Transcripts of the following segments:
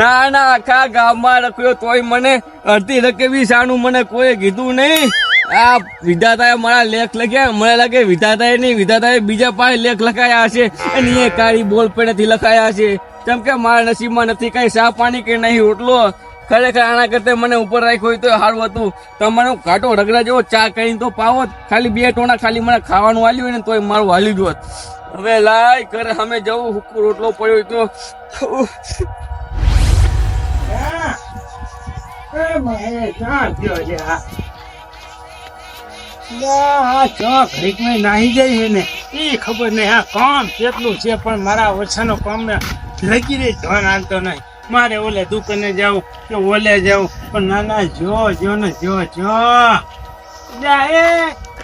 ના ના આખા ગામમાં રખ્યો તોય મને અડધી રકેવી સાનું મને કોઈ કીધું નહીં. આ વિધાતાએ મારા લેખ લખ્યા, મને લાગે વિધાતાએ નહીં, વિધાતાએ બીજા પાસે લેખ લખાયા હશે. અને એ કાળી બોલ પેડેથી લખાયા હશે. કેમ કે મારા નસીબમાં નથી કઈ સાફ પાણી કે નહીં, રોટલો. ખરેખર આના કરતા મને ઉપર રાખ્યો હોય તો સારું હતું. તમારો ઘાટો રગડા જેવો ચા કરીને તો પાવો ખાલી બે ટોણા ખાલી મને ખાવાનું વાલ્યું હોય ને તોય મારું વાલી હોત. હવે લાય ઘરે અમે જવું હુકુ રોટલો પડ્યો તો. નાહી જાય ને. એ ખબર નહીં આ કામ કેટલું છે, પણ મારા ઓછાનો કામ લગી રહી ધન હાલતો નહીં. મારે ઓલે દુકાને જાવું કે ઓલે જાવું પણ ના ના જો જો ને જો જો.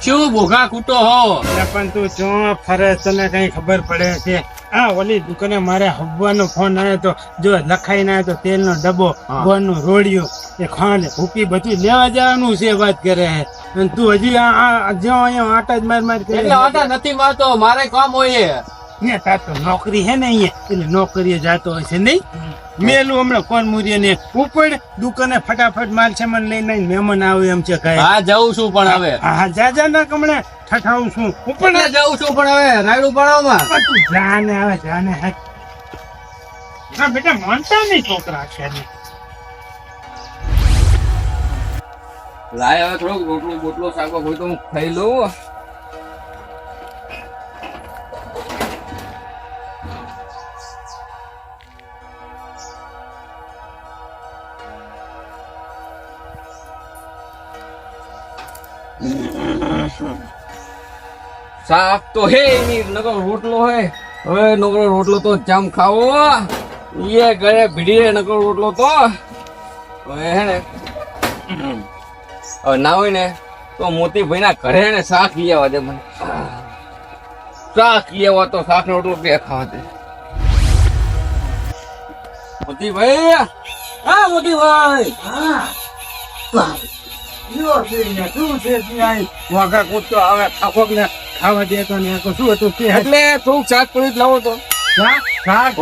શું ભોગા કૂટો હો? પણ તું જો ફરે તને કઈ ખબર પડે છે. આ ઓલી દુકાને મારે હવાનો ફોન આવ્યો તો જો લખાઈ ના તો તેલનો ડબ્બો. ગોળનું રોડિયું એ ખાંડ ભૂકી બધું લેવા જવાનું છે વાત કરે હે અને તું હજી આ- જો અહીંયા આટા જ માર માર કરે એટલે આટા નથી મારતો મારે કામ હોય ને તાર તો નોકરી હે ને અહીંયા એટલે નોકરીએ જાતો હોય છે નહીં? મેલું હમણાં કોણ મુરીએ ને ઉપર દુકાને ફટાફટ માલ સામાન લઈને આવીને મહેમાન આવે એમ છે કઈ. હા જવું છું પણ હવે. હા જા જા ના કમણે ઠઠાવું છું. ઉપર પણ જવું છું પણ હવે રાયડું પડાવમાં. તું જાને આવે જાને હે. હા બેટા માનતા નહીં છોકરા છે ને. લાય હવે થોડોક રોટલો બોટલો શાકો હોય તો હું ખાઈ લઉં શાક તો હે ની નકરો રોટલો હે. હવે નકરો રોટલો તો જામ ખાવો. એ ઘરે ભીડીએ નકરો રોટલો તો. હવે હે ને હવે ના હોય ને, તો મોતીભાઈ ના ઘરે ને શાક લઈ આવવા દે મને. શાક લઈ આવવા તો શાક નો રોટલો બે ખાવા દે. મોતીભાઈ હા મોતીભાઈ. વાઘા કૂદતો આવે ખાખોક ને ખાવા દેતો ને આખું શું હતું કે? એટલે થોડુંક શાક પડી લાવો તો. શાક? શાક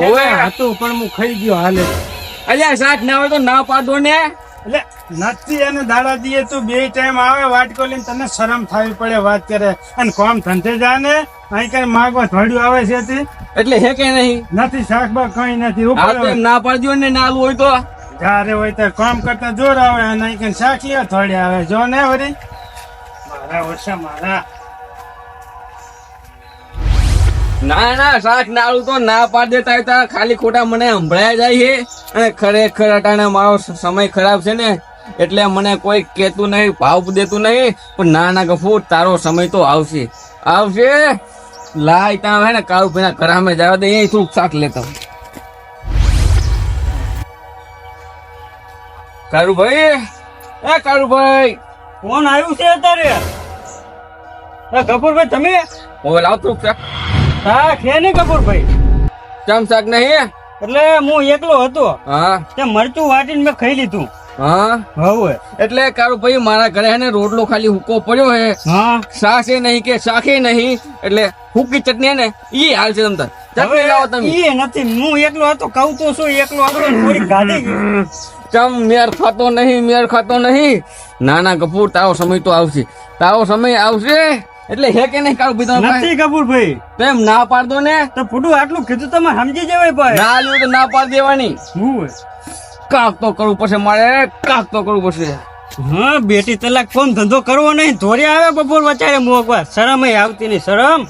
હતું પણ હું ખાઈ ગયો હાલે. અલ્યા શાક ના હોય તો ના પાડો ને. એટલે નથી અને દાડા દીએ તું બે ટાઈમ આવે વાટકો લઈને તને શરમ થવી પડે વાત કરે. અને કોમ ધંધે જા ને અહીં કઈ માગવા થોડ્યું આવે છે એટલે હે કે નહીં? નથી શાક બાક કઈ નથી ના પાડજો ને ના હોય તો. જારે હોય તો કામ કરતા જોર આવે અને અહીં શાક થોડી આવે. જો ને વરી? મારા ઓછા, મારા. ના ના, શાક નાળું તો ના પાડ દેતા હોય ખાલી ખોટા મને સંભળાયા જાય છે. અને ખરેખર અટાણે મારો સમય ખરાબ છે ને, એટલે મને કોઈ કહેતું નહીં, ભાવ દેતું નહીં. પણ ના ના ગફૂર તારો સમય તો આવશે. આવશે? લાય ત્યાં હે ને, કાળુ ભાઈ ઘર અમે જવા દે એ થોડુંક શાક લેતા. હોય. કાળુભાઈ એ કારુભાઈ! કોણ આવ્યું છે અત્યારે? કપૂરભાઈ તમે? હવે લાવ થોડુંક હા છે ને કપૂરભાઈ. ચમ શાક નહીં એટલે હું એકલો હતો. હા. તે મરચું વાટીને મેં ખાઈ લીધું. હા? હવે. એટલે કાળુભાઈ મારા ઘરે હે ને રોટલો ખાલી હુકો પડ્યો હે. હા. સાસે નહીં કે શાકે નહીં એટલે હુકી ચટણી ને ઈ હાલ છે તમતર ચટણી લાવો તમે. ઈ નથી. હું એકલો હતો કહું તો શું એકલો હતો થોડી ગાડી ચમ મેર ખાતો નહીં મેર ખાતો નહીં. ના ના કપૂર તારો સમય તો આવશે. તારો સમય આવશે એટલે હે કે નહીં કાળું પીધો નથી કપૂર ભાઈ. તેમ ના પાડતો ને? તો ફૂટું આટલું કીધું તમે સમજી જવાય ભાઈ. ના લ્યો તો ના પાડ દેવાની. હું કાક તો કરવું પડશે મારે કાક તો કરવું પડશે. હા બેટી તલાક ફોન ધંધો કરવો નહીં. ધોરી આવે બપોર વચારે મોકવા શરમ આવતી નહીં શરમ.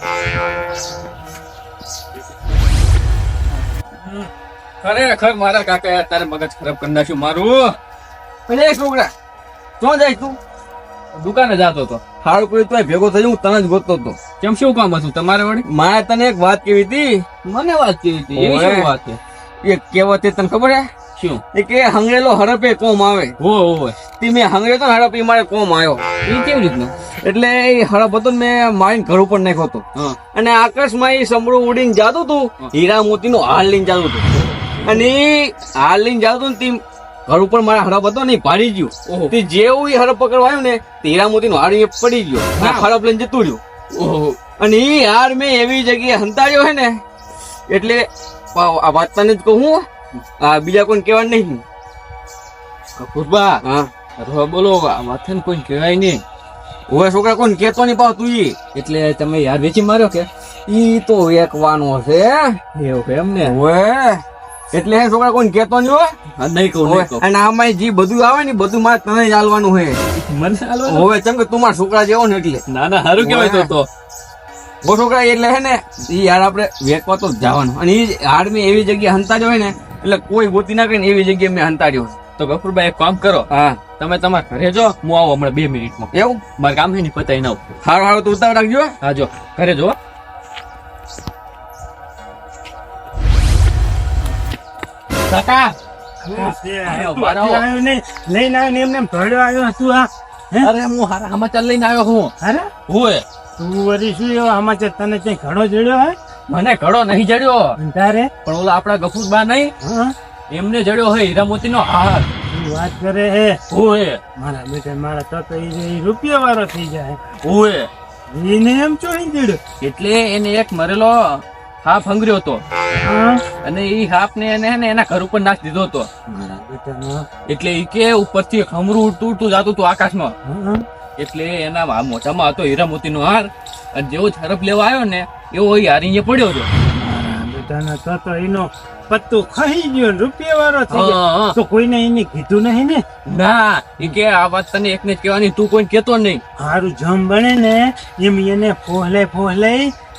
ખરેખર મારા કાકા તારે મગજ ખરાબ કરી નાખ્યું. મારું છોકરા. શું જાય તું? દુકાને જતો હતો હાડ કોઈ તો ભેગો થઈ હું તને જ ગોતતો હતો કેમ શું કામ હતું તમારે વળી? મારે તને એક વાત કેવી હતી. મને વાત કેવી હતી? એવી શું વાત છે? એ કહેવત તને ખબર હે? શું? એ કે હંગરેલો હડપે કોમ આવે. હો હો તે મેં હંગરે તો હડપ એ મારે કોમ આવ્યો. એ કેવી રીતનું? એટલે એ હડપ હતો મેં મારીને ઘર ઉપર નાખ્યો હતો. અને આકાશમાં એ સમડું ઉડીને જાતું હતું હીરા મોતીનું હાર લઈને જાતું હતું અને હાલ લઈને હતું ને તે ઘર ઉપર મારા હડપ હતો ને ભાડી ગયું. તે જેવું એ હડપ પકડવા આવ્યું ને તે હીરામોતી નો હાર પડી ગયો. હડપ લઈને જતું રહ્યું. ઓહો. અને એ હાર મેં એવી જગ્યાએ હંતાયો હે ને એટલે આ વાત તને જ કહું આ બીજા કોઈને કહેવા નહીં. કપૂરબા. હા. બોલો માથે કોઈ કહેવાય નહીં. હવે છોકરા કોણ કેતો નહીં પાવ તું ઈ એટલે તમે યાર વેચી માર્યો કે? ઈ તો વેકવાનો છે. એવું એમ ને? હવે એટલે હે છોકરા કોઈ કેતો નહીં હોય નહીં કહું નહીં કહું. અને આમાં જે બધું આવે ને બધું મારે તને જ આલવાનું હે. મને હાલવાનું? હવે ચમ કે તું મારા છોકરા જેવો ને એટલે. ના ના સારું કહેવાય તો તો. ઓ છોકરા એટલે હે ને એ યાર આપણે વેકવા તો જવાનું. અને એ હાડ એવી એવી જગ્યાએ જ હોય ને એટલે કોઈ ગોતી ના કરીને એવી જગ્યાએ મેં હંતાડ્યો તો ગફુરભાઈ એક કામ કરો. હા. તમે તમારા ઘરે જો હું આવું હમણાં બે મિનિટમાં. એવું? મારે કામ છે ને પતાઈ ના સારું સારું તું ઉતાવળ રાખજો હા. જો ઘરે જો કાકા. નહીં. લઈને આવ્યો એમને એમ આવ્યો તું આ હે? અરે હું હારા સમાચાર લઈને આવ્યો હું અરે? હોય તું વરી શું એવો સમાચાર? તને ક્યાંય ઘણો જડ્યો હે? મને ઘડો નહીં જડ્યો. તારે? પણ ઓલા આપણા ગફુરબા નહીં હા. એમને જડ્યો હોય હીરામોતી નો હાર વાત કરે હે? હોય મારા બેટા મારા તો તો એ રૂપિયા વાળો થઈ જાય. હોય એને એમ ચોઈ જડ્યો એટલે એને એક મરેલો હાફ હંગર્યો હતો. અને એ હાફ ને એને ને એના ઘર ઉપર નાશ દીધો હતો. એટલે એ કે ઉપરથી ખમરું ઉડતું ઉડતું જતું હતું આકાશમાં. એટલે એના મોઢામાં હતો હીરામોતીનો હાર. અને જેવો ઝડપ લેવા આવ્યો ને એવો એ હારી અહીંયા પડ્યો હતો. બધાના તો તો એનો પત્તું ખાઈ ગયો રૂપિયા વાળો થઈ ગયો. હા, હા. તો કોઈને એને કીધું નહીં ને? ના એ કે આ વાત તને એકને કહેવાની તું કોઈ કેતો નહીં. હારું જમ બને ને એમ એને ફોહલે ફોહલે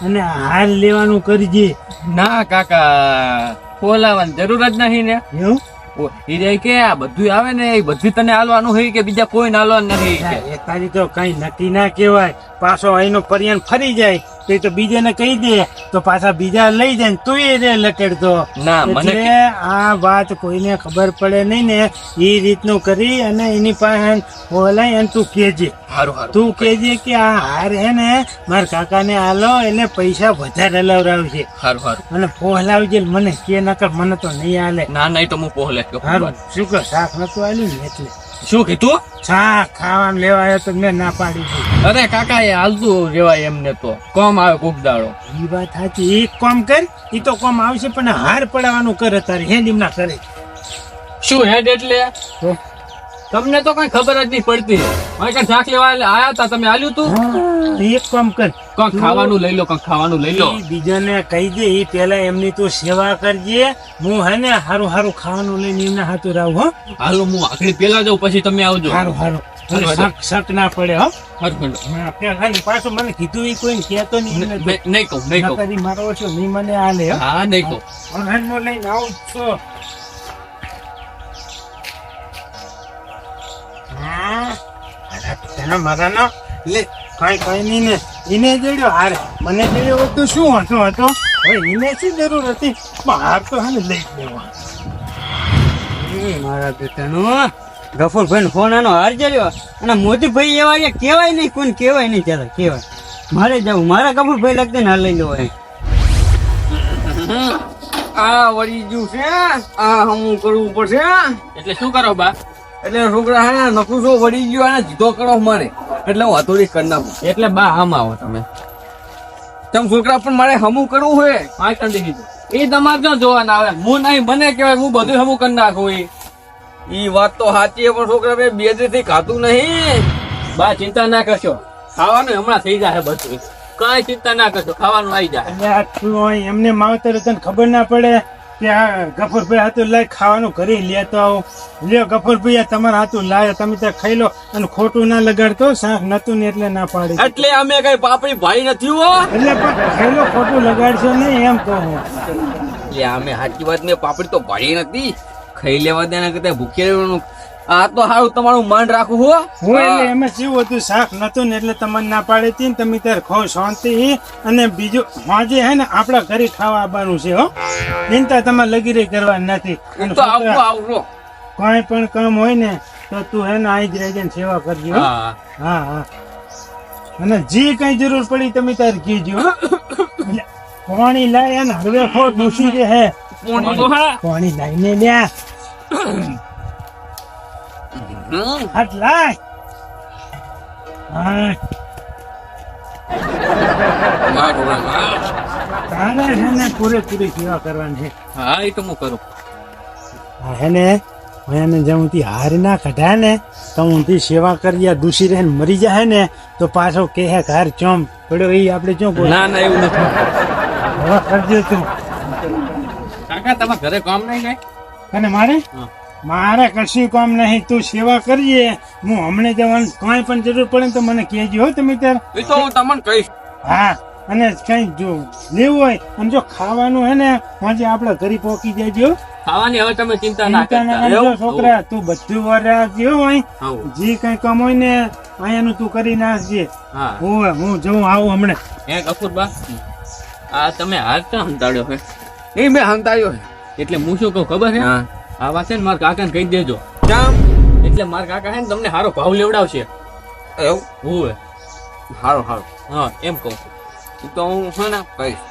અને હાર લેવાનું કરજે ના કાકા બોલાવાની જરૂર જ નહીં ને. એવું? ઓ, રે કે આ બધું આવે ને એ બધું તને હાલવાનું હોય કે બીજા કોઈ હાલવાનું નથી તારી તો કઈ નક્કી ના કહેવાય. પાછો અહીંનો પર્યન ફરી જાય. તો એ તો બીજાને કહી દે તો પાછા બીજા લઈ જાય ને તું એ રે લટેડતો ના મને એટલે આ વાત કોઈને ખબર પડે નહીં ને એ રીતનું કરી અને એની પાસે બોલાય અને તું કેજે તું કેજે કે આ હાર હે ને મારા કાકાને આલો એટલે પૈસા વધારે લવરાવજે અને પોહલાવજે મને કે નકર મને તો નહીં આલે. ના નહીં તો હું પોહલે. હારું શું કે શાક નતું આલ્યું ને એટલે? શું કીધું? શાક ખાવાનું લેવા તો મેં ના પાડી દીધી. અરે કાકા એ હાલતું રેવાય એમને તો. કોમ આવે કોક દાડો. એ વાત સાચી. એક કોમ કર એ તો કોમ આવશે પણ હાર પડાવવાનું કરે તારે હેડ એમના કરે. શું હેડ એટલે? તમને તો કઈ ખબર જ નહીં પડતી. મારે કઈ શાક લેવા આયા હતા તમે આલ્યું તું? એક કામ કર. કંઈક ખાવાનું લઈ લો કંઈક ખાવાનું લઈ લો. બીજાને કહી દે એ પેલા એમની તું સેવા કરજે. હું હે ને હારું હારું ખાવાનું લઈને એમને હાથું રાવ હો. હાલો હું આખડી પેલા જાઉં પછી તમે આવજો. હારું હારું. શક શક ના પડે હો. પાછું મને કીધું એ કોઈ કેતો નહીં નહીં નહીં કહું નહીં કહું. મારો છો નહીં મને આ લે હા. નહીં કહું. લઈને આવું છો. અરે પેલા મારાનો લે કઈ કઈ નહીં ને. એને જડ્યો હાર. મને જડ્યો હોત તો શું હતો હતો? હવે એને શું જરૂર હતી? પણ હાર તો હા ને લઈ લેવા. મારા બેટાનો ગફુરભાઈ ફોન આનો હાર જડ્યો અને મોતીભાઈ એવા છે કહેવાય નહીં કોઈને કહેવાય નહીં ચાલે કહેવાય. મારે જવું મારા ગફુરભાઈ લગતે ને હાલ લઈ લો એમ. આ વળી જ્યું છે આ હું કરવું પડશે. એટલે શું કરો બા? એટલે છોકરા હે ને વળી ગયો અને જીતો કરો મારે એટલે હું હથોડી કરી નાખું. એટલે બા આમ આવો તમે. તમ છોકરા પણ મારે હમું કરવું હોય પાંચ કરી દીધું એ તમારે ક્યાં જોવાના આવે? હું નહીં મને કહેવાય હું બધું હમું કરી નાખું ઈ. ઈ વાત તો સાચી પણ છોકરા બે બેદરીથી ખાતું નહીં. બા ચિંતા ના કરશો. ખાવાનું હમણાં થઈ જાય બધું કઈ ચિંતા ના કરશો ખાવાનું આવી જાય એમને માવતર તને ખબર ના પડે. આ ગફરભાઈ હાથું લાય ખાવાનું કરી લેતો આવો. લ્યો ગફરભાઈ તમારા હાથું લાય તમે ત્યાં ખાઈ લો અને ખોટું ના લગાડતો શાક નતું ને એટલે ના પાડી એટલે અમે કઈ પાપડી ભાઈ નથી હો. એટલે પણ ખાઈ લો ખોટું લગાડશો નહીં એમ કહું. એટલે અમે સાચી વાત ને પાપડી તો ભાઈ નથી. ખાઈ લેવા દેના કરતા ભૂખી રહેવાનું. આ તો હારું તમારું મન રાખવું હો. હું એટલે એમાં કેવું હતું શાક નતું ને એટલે તમને ના પાડી હતી ને તમે ત્યારે ખો શાંતિ અને બીજું હોજે હે ને આપણા ઘરે ખાવા આવવાનું છે હો. ચિંતા તમારે લગી રહી કરવાની નથી. કાંઈ પણ કામ હોય ને તો તું હે ને આઈ જ રહેજે સેવા કરજો હા. હા. અને જે કઈ જરૂર પડી તમે ત્યારે કીજો પાણી લાય અને હળવે ખો ડૂસી રહે પાણી લાઈને લ્યા. હમ. હાથ મારું નામ. તારે છે ને પૂરેપૂરી સેવા કરવાની છે. હા એ તો હું કરું. હે ને એને જેમ થી હાર ના કઢાય ને તો હું સેવા કરી દૂષી રહે મરી જાય ને તો પાછો કે હે હાર ચોમ પડ્યો એ આપણે ચો ના ના એવું નથી. કરજો તું. કાકા તમારા ઘરે કામ નહીં કઈ? અને મારે? હા. મારે કશું કામ નહીં તું સેવા કરીએ. હું હમણે જવાનું કાંઈ પણ જરૂર પડે તો મને કહેજો હો તમે ત્યારે. એ તો હું તમને કહીશ. હા અને કઈ જો લેવું હોય અને જો ખાવાનું હે ને આજે આપણે ઘરે પહોંચી જજો ખાવાની હવે તમે ચિંતા ના કરતા. છોકરા તું બધું વાર રાખજે હો અહીં. જે કઈ કામ હોય ને અહીંયાનું તું કરી નાખજે. હા. હું હું જઉં આવું હમણે. હે કપૂરબા આ તમે હાથ ક્યાં હંતાડ્યો હે? એ મેં હંતાયો એટલે હું શું કહું ખબર હે? હા. આ વાત છે ને મારા કાકાને કહી દેજો. કેમ એટલે મારા કાકા છે ને તમને સારો ભાવ લેવડાવશે. એવું? હોવે હારું સારું હા એમ કહું. છું તો હું છે ને કહીશ.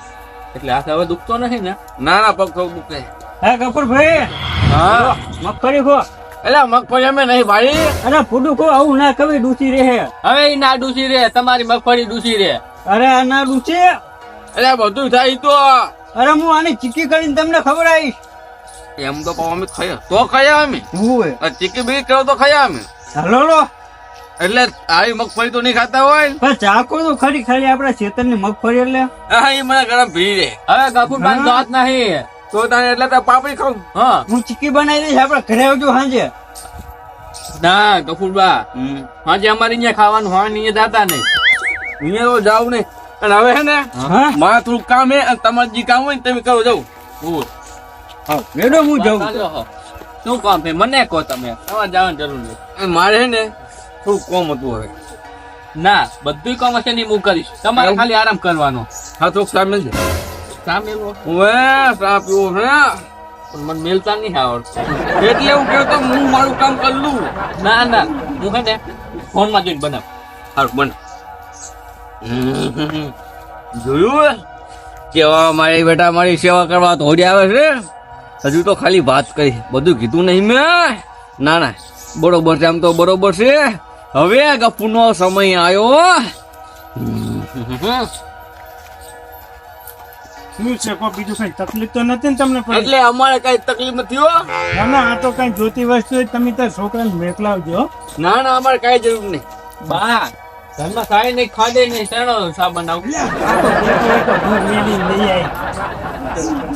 એટલે હાથ હવે દુખતો નથી ને? ના ના પગ થોડું દુખે. હા કપૂરભાઈ હા. મગફળી ખો. એટલે મગફળી અમે નહીં ભાડી અરે ફૂડું ખો આવું ના કવિ ડૂસી રહે. હવે ના ડૂસી રહે તમારી મગફળી ડૂસી રહે. અરે આ ના ડૂસી. એટલે બધું થાય તો. અરે હું આની ચીકી કરીને તમને ખબર આવીશ એમ તો કહો અમે ખાયા તો ખાયા અમે. હું ચીકી બીકી કરો તો ખાયા અમે. હલો લો એટલે આવી મગફળી તો નહીં ખાતા હોય પણ ચાકો તો ખરી ખાલી આપણા ખેતરની મગફળી એટલે. હા એ મને ગરમ ભી રે. હવે કપૂરબા તો હાથ નહીં તો તને એટલે તો પાપડી ખાઉં. હા. હું ચીકી બનાવી દઈશ આપડે ઘરે આવજો સાંજે. ના કપૂરબા. આજે અમારે અહીંયા ખાવાનું હોય ને અહીંયા જાતા નહીં. અહીંયા તો જાવ નહીં. અને હવે હે ને મારા થોડું કામ હે અને તમારે જે કામ હોય ને તમે કરો જાવ હોવે. મેડો હું જાઉં. હો. શું કામ છે? મને કહો તમે. તમારે જવાની જરૂર નહીં મારે ને થોડું કોમ હતું હવે? ના બધું કામ હશે નહીં હું કરીશ. તમારે ખાલી આરામ કરવાનો. હા તો સામેલ છે. હવે સા પીવો હે. મને મેલતા નહીં આવડતું. એટલે એવું કહ્યું તો હું મારું કામ કરી લઉં. ના ના. હું હે ને ફોનમાં જોઈને બનાવ. સારું બન. જોયું કેવા મારી બેટા મારી સેવા કરવા તો હોડી આવે છે. હજુ તો ખાલી વાત કરી. બધું કીધું નહીં મેં. ના ના. બરોબર છે આમ તો બરોબર છે. હવે ગપુનો સમય આવ્યો શું છે કોઈ બીજું કઈ તકલીફ તો નથી ને તમને એટલે અમારે કઈ તકલીફ નથી હો. ના ના આ તો કઈ જોતી વસ્તુ તમે છોકરાને મેકલાવજો ના ના અમારે કઈ જરૂર નહીં. બા ઘરમાં નહીં ખાડે નહીં સાબન લઈ આવી.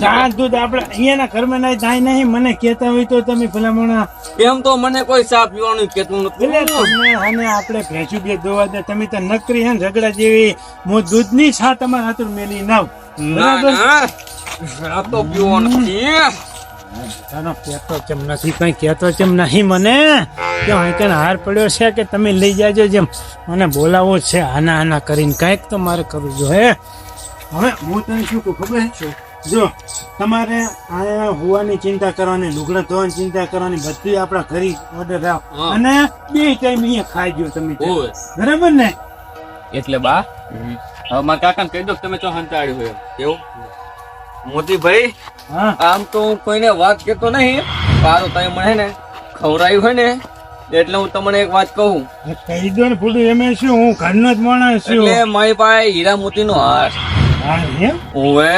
ચા દૂધ આપણે અહીંયાના ઘરમાં નહીં થાય નહીં મને કહેતા હોય તો તમે ભલામણા એમ તો મને કોઈ ચા પીવાનું એટલે નથી. તમને અને આપણે ભેંસું બે દોવા દે તમે તો નકરી હે ને ઝઘડા જેવી. હું દૂધની છા તમારા હાથું મેલી નાવ. ના ના. ચા તો પીવાનું તારો કહેતો કેમ નથી કઈ કહેતો કેમ નહીં મને? કે અહીં હાર પડ્યો છે કે તમે લઈ જાજો જેમ. મને બોલાવો છે આના આના કરીને કાંઈક તો મારે કરવું જોઈએ. હે હવે હું તને શું કહું ખબર છે? જો તમારે આ હોવાની ચિંતા કરવાની લુગડા ધોવાની ચિંતા કરવાની બધી આપણા ઘરે ઓર્ડર રાખ અને બે ટાઈમ અહીંયા ખાઈ ગયો તમે બરાબર ને? એટલે બા હવે મારા કાકાને કહી દો કે તમે ચો હંતાડ્યું હોય. એવું મોતીભાઈ આમ તો હું કોઈને વાત કેતો નહીં. મારો તમે મને ને ખવરાયું હોય ને એટલે હું તમને એક વાત કહું. કહી દો ને પૂરું એમ શું હું ઘરનો જ માણસ છું. એટલે મારી પાસે હીરા મોતીનો હાર. હા ઓવે.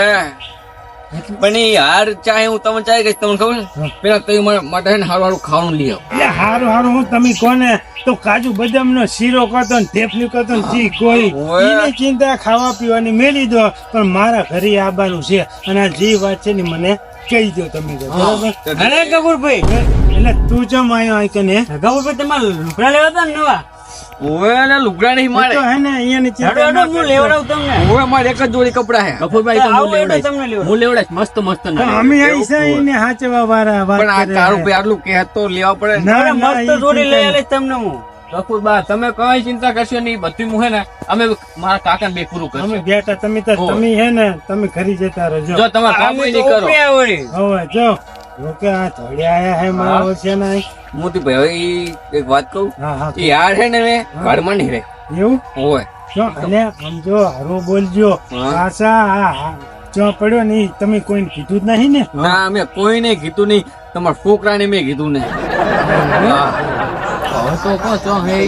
પણ એ હાર ચાહે હું તમને ચાહે કહીશ તમને ખબર? પેલા તમે મારા માટે ને હારું હારું ખાવાનું લઈ આવો. એટલે હારું હારું હું તમે કોને? તો કાજુ બદામ નો શીરો કરતો ને થેપલી કરતો ને જી કોઈ. એની ચિંતા ખાવા પીવાની મેલી દો પણ મારા ઘરે આવવાનું છે અને આ જે વાત છે ને મને કહી દો તમે બરાબર? અરે કપૂરભાઈ એટલે તું ચમ આવ્યો અહીં કને? કપૂરભાઈ તમારે લુગડા લેવા હતા ને નવા? ઓવે લુગડા નહીં તો હે ને અહીંયાની હેડો હેડો હું કરજો. તમને. ઓવે મારે એક જ જોડી કપડા હે. હું તમને લેવડાઈશ મસ્ત મસ્ત ના અમે અહીં છે એને હાચવા વાળા વાત પણ આ કરે. ભાઈ આટલું કહે તો લેવા પડે. ના, મસ્ત જોડી લઈ તમને હું. ગફુરબા તમે કઈ ચિંતા કરશો નહીં બધું હું હે ને અમે મારા કાકા બે પૂરું અમે કરશું. બેટા તમે તો તમે હે ને તમે ઘરી જતા રહેજો. જો તમારે કામ નહીં કરો. હવે જો. લોકે આ હે મારા હવે એક વાત કહું? હા હા હે ને મેં ઘરમાં નહીં રહે. એવું? હોય. અને સમજો હારો બોલજો. પાછા આ હા, જો પડ્યો ને તમે કોઈને કીધું જ નહીં ને? ના અમે કોઈને કીધું નહીં. તમારા છોકરાને મેં કીધું નહીં. તો કહો ચો હે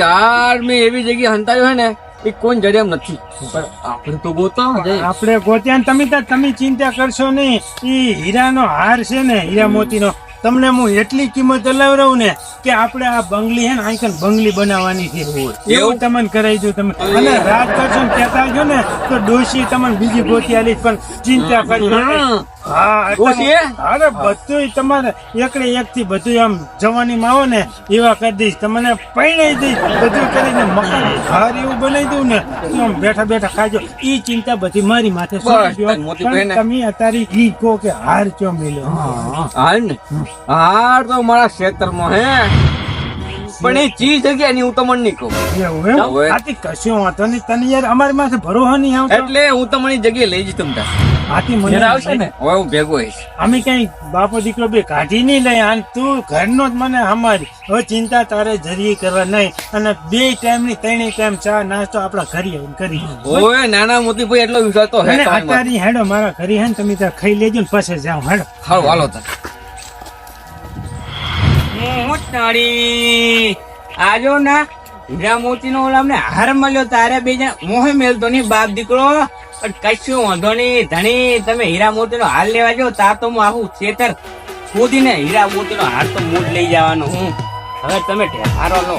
હાર મેં એવી જગ્યાએ હંતાયો હે ને એ કોઈ જડે એમ નથી. પણ આપણે તો ગોતા આપણે ગોત્યા તમે તો તમે ચિંતા કરશો નહીં. એ હીરાનો હાર છે ને હીરા મોતીનો. તમને હું એટલી કિંમત અલાવરાવું ને કે આપણે આ બંગલી હે ને આઈકન બંગલી બનાવવાની છે. એવું તમને કરાવી દઉં તમે અને રાત કરશો ને કહેતા જો ને તો ડોશી તમને બીજી ગોતી આલી પણ ચિંતા કરશો નહીં. હા અરે બધું તમારે એકડે એક થી બધું આમ જવાની આવો ને એવા કરી દઈશ. તમને પૈણાઈ દઈશ બધું કરીને મકાન ઘર એવું બનાવી દઉં ને તો આમ બેઠા બેઠા ખાજો. ઈ ચિંતા બધી મારી માથે તમે અત્યારે ઈ કહો કે હાર ચો મેલ્યો? હાર ને? હાર તો મારા ક્ષેત્રમાં હે. પણ એ ચીજ જગ્યા ની હું તમને નહીં કહું. એવું આથી કશું વાંધો નહીં. તને યાર અમારી માથે ભરોસો નહીં આવતો. એટલે હું તમને એ જગ્યાએ લઈ જઈશ તમને આથી મને આવશે ને? હવે હું ભેગો હોઈશ અમે કઈ બાપો દીકરો બે કાઢી નહીં લઈ. આન તું ઘરનો જ મને હમારી. હવે ચિંતા તારે જરી કરવા નહીં. અને બે ટાઈમની ત્રણેય ટાઈમ ચા નાસ્તો આપડા ઘરે આવીને કરી ઓય નાના મોતી ભાઈ એટલો વિશ્વાસ તો હે અને અત્યારે હેડો મારા ઘરે હે ને તમે ત્યાં ખાઈ લેજો ને પછી જાઓ હેડો. હાલો હાલો તાર. તારી આજો ના હીરા મોતી નો અમને હાર મળ્યો, તારે બે જણા મોહે મેલતો નહીં, બાપ દીકરો. પણ કશું વાંધો નહીં, ધણી, તમે હીરા મોતી નો હાર લેવા જાઓ, તા તો હું આખું ખેતર કૂદીને હીરા નો હાર તો મૂળ લઈ જવાનો હું. હવે તમે ઢેફારો લો.